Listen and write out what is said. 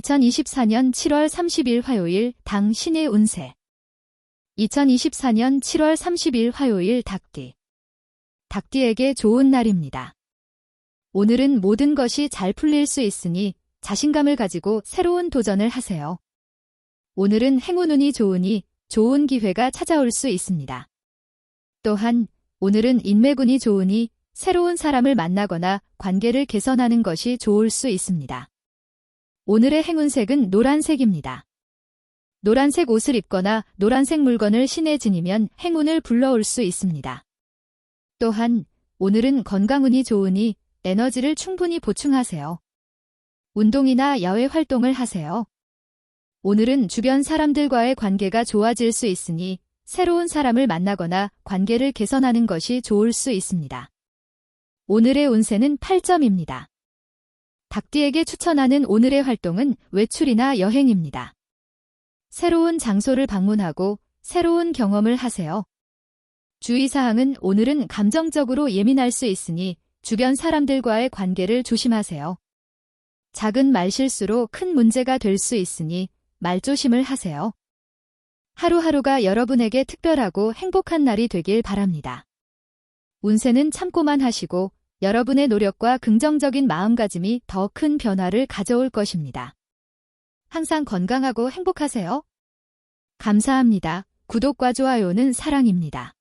2024년 7월 30일 화요일 당 신의 운세 2024년 7월 30일 화요일 닭띠 닭띠에게 좋은 날입니다. 오늘은 모든 것이 잘 풀릴 수 있으니 자신감을 가지고 새로운 도전을 하세요. 오늘은 행운운이 좋으니 좋은 기회가 찾아올 수 있습니다. 또한 오늘은 인매군이 좋으니 새로운 사람을 만나거나 관계를 개선하는 것이 좋을 수 있습니다. 오늘의 행운색은 노란색입니다. 노란색 옷을 입거나 노란색 물건을 신에 지니면 행운을 불러올 수 있습니다. 또한 오늘은 건강운이 좋으니 에너지를 충분히 보충하세요. 운동이나 야외 활동을 하세요. 오늘은 주변 사람들과의 관계가 좋아질 수 있으니 새로운 사람을 만나거나 관계를 개선하는 것이 좋을 수 있습니다. 오늘의 운세는 8점입니다. 닭띠에게 추천하는 오늘의 활동은 외출이나 여행입니다. 새로운 장소를 방문하고 새로운 경험을 하세요. 주의사항은 오늘은 감정적으로 예민할 수 있으니 주변 사람들과의 관계를 조심하세요. 작은 말실수로 큰 문제가 될 수 있으니 말조심을 하세요. 하루하루가 여러분에게 특별하고 행복한 날이 되길 바랍니다. 운세는 참고만 하시고 여러분의 노력과 긍정적인 마음가짐이 더 큰 변화를 가져올 것입니다. 항상 건강하고 행복하세요. 감사합니다. 구독과 좋아요는 사랑입니다.